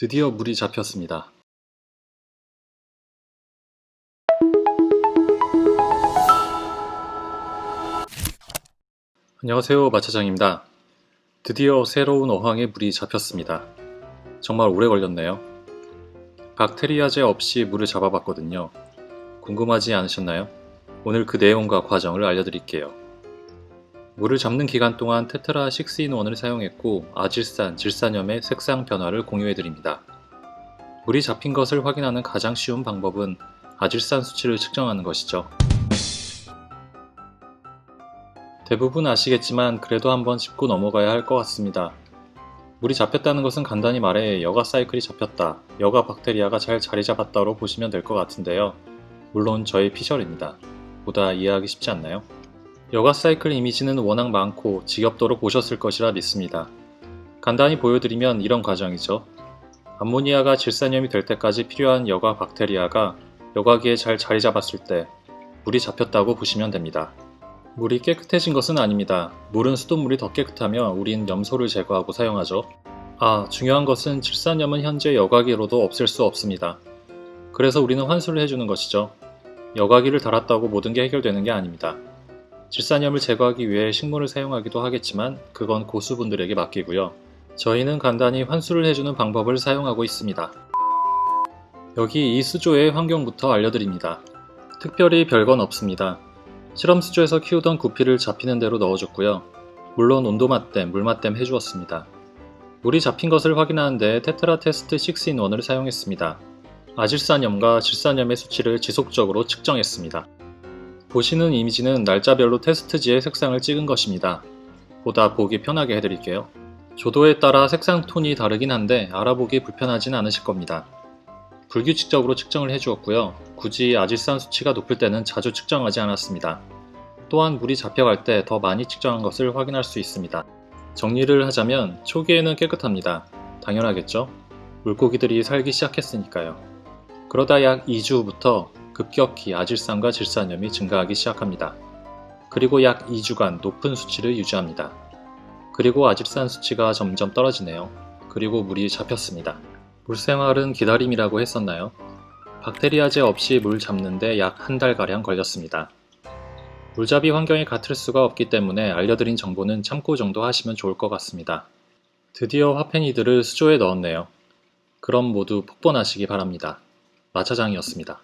드디어 물이 잡혔습니다. 안녕하세요 마차장입니다. 드디어 새로운 어항에 물이 잡혔습니다. 정말 오래 걸렸네요. 박테리아제 없이 물을 잡아봤거든요. 궁금하지 않으셨나요? 오늘 그 내용과 과정을 알려드릴게요. 물을 잡는 기간 동안 테트라 6인 원을 사용했고 아질산, 질산염의 색상 변화를 공유해드립니다. 물이 잡힌 것을 확인하는 가장 쉬운 방법은 아질산 수치를 측정하는 것이죠. 대부분 아시겠지만 그래도 한번 짚고 넘어가야 할 것 같습니다. 물이 잡혔다는 것은 간단히 말해 여가 사이클이 잡혔다, 여가 박테리아가 잘 자리 잡았다로 보시면 될 것 같은데요. 물론 저의 피셜입니다. 보다 이해하기 쉽지 않나요? 여가 사이클 이미지는 워낙 많고 지겹도록 보셨을 것이라 믿습니다. 간단히 보여드리면 이런 과정이죠. 암모니아가 질산염이 될 때까지 필요한 여가 박테리아가 여과기에 잘 자리 잡았을 때 물이 잡혔다고 보시면 됩니다. 물이 깨끗해진 것은 아닙니다. 물은 수돗물이 더 깨끗하며 우린 염소를 제거하고 사용하죠. 아, 중요한 것은 질산염은 현재 여과기로도 없앨 수 없습니다. 그래서 우리는 환수를 해주는 것이죠. 여과기를 달았다고 모든 게 해결되는 게 아닙니다. 질산염을 제거하기 위해 식물을 사용하기도 하겠지만 그건 고수분들에게 맡기고요. 저희는 간단히 환수를 해주는 방법을 사용하고 있습니다. 여기 이 수조의 환경부터 알려드립니다. 특별히 별건 없습니다. 실험 수조에서 키우던 구피를 잡히는 대로 넣어줬고요. 물론 온도 맛댐, 물 맛댐 해주었습니다. 물이 잡힌 것을 확인하는데 테트라 테스트 6in1을 사용했습니다. 아질산염과 질산염의 수치를 지속적으로 측정했습니다. 보시는 이미지는 날짜별로 테스트지의 색상을 찍은 것입니다. 보다 보기 편하게 해드릴게요. 조도에 따라 색상 톤이 다르긴 한데 알아보기 불편하진 않으실 겁니다. 불규칙적으로 측정을 해주었고요. 굳이 아질산 수치가 높을 때는 자주 측정하지 않았습니다. 또한 물이 잡혀갈 때 더 많이 측정한 것을 확인할 수 있습니다. 정리를 하자면 초기에는 깨끗합니다. 당연하겠죠? 물고기들이 살기 시작했으니까요. 그러다 약 2주 부터 급격히 아질산과 질산염이 증가하기 시작합니다. 그리고 약 2주간 높은 수치를 유지합니다. 그리고 아질산 수치가 점점 떨어지네요. 그리고 물이 잡혔습니다. 물생활은 기다림이라고 했었나요? 박테리아제 없이 물 잡는데 약 한 달가량 걸렸습니다. 물잡이 환경이 같을 수가 없기 때문에 알려드린 정보는 참고 정도 하시면 좋을 것 같습니다. 드디어 화팽이들을 수조에 넣었네요. 그럼 모두 폭번하시기 바랍니다. 마차장이었습니다.